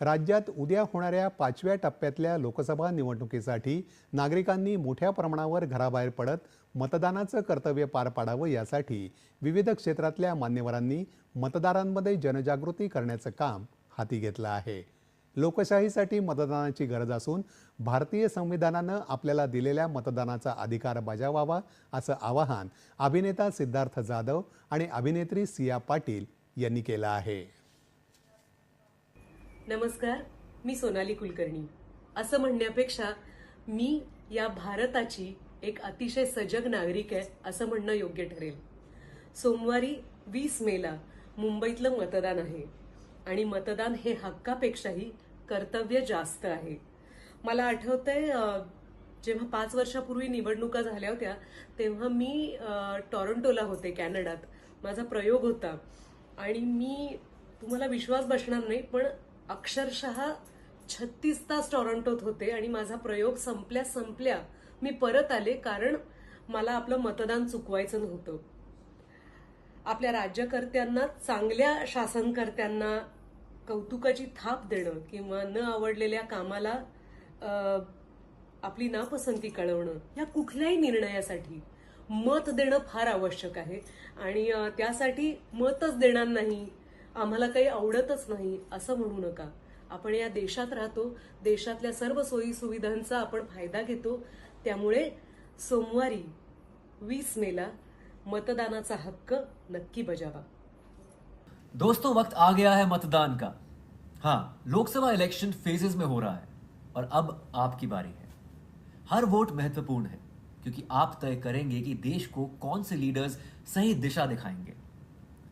राज्यात उद्या होणाऱ्या पाचव्या टप्प्यातल्या लोकसभा निवडणुकीसाठी नागरिकांनी मोठ्या प्रमाणावर घराबाहेर पडत मतदानाचं कर्तव्य पार पाडावं यासाठी विविध क्षेत्रातल्या मान्यवरांनी मतदारांमध्ये जनजागृती करण्याचं काम हाती घेतलं आहे. लोकशाहीसाठी मतदानाची गरज असून भारतीय संविधानानं आपल्याला दिलेल्या मतदानाचा अधिकार बजावावा असं आवाहन अभिनेता सिद्धार्थ जाधव आणि अभिनेत्री सिया पाटील यांनी केलं आहे. नमस्कार मी सोनाली कुलकर्णी. असं म्हणण्यापेक्षा मी या भारताची एक अतिशय सजग नागरिक आहे असं म्हणणं योग्य ठरेल. सोमवारी वीस मेला मुंबईतलं मतदान आहे. आणि मतदान हे हक्कापेक्षाही कर्तव्य जास्त आहे. मला आठवतंय जेव्हा पाच वर्षापूर्वी निवडणुका झाल्या होत्या तेव्हा मी टॉरंटोला होते कॅनडात. माझा प्रयोग होता. आणि मी तुम्हाला विश्वास बसणार नाही पण अक्षरशः छत्तीस तास टॉरंटोत होते आणि माझा प्रयोग संपल्या संपल्या मी परत आले कारण मला आपलं मतदान चुकवायचं नव्हतं. आपल्या राज्यकर्त्यांना चांगल्या शासनकर्त्यांना कौतुकाची थाप देणं किंवा न आवडलेल्या कामाला आपली नापसंती कळवणं या कुठल्याही निर्णयासाठी मत देणं फार आवश्यक आहे. आणि त्यासाठी मतच देणार नाही आम्हाला काही आवडतच नाही, असं देशात सर्व सुविधांचा आपण फ़ायदा घेतो. त्यामुळे सोमवारी वीस मेला मतदानाचा हक्क नक्की बजावा. दोस्तों, वक्त आ गया है मतदान का। हाँ लोकसभा इलेक्शन फेजेस में हो रहा है और अब आपकी बारी है। हर वोट महत्वपूर्ण है, क्योंकि आप तय करेंगे कि देश को कौन से लीडर्स सही दिशा दिखाएँगे।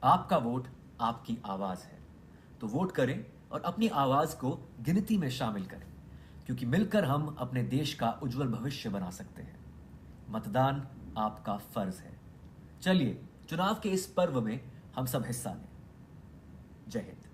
आपका वोट आपकी आवाज़ है। तो वोट करें और अपनी आवाज़ को गिनती में शामिल करें, क्योंकि मिलकर हम अपने देश का उज्जवल भविष्य बना सकते हैं। मतदान आपका फ़र्ज़ है। चलिए, चुनाव के इस पर्व में हम सब हिस्सा लें। जय हिंद।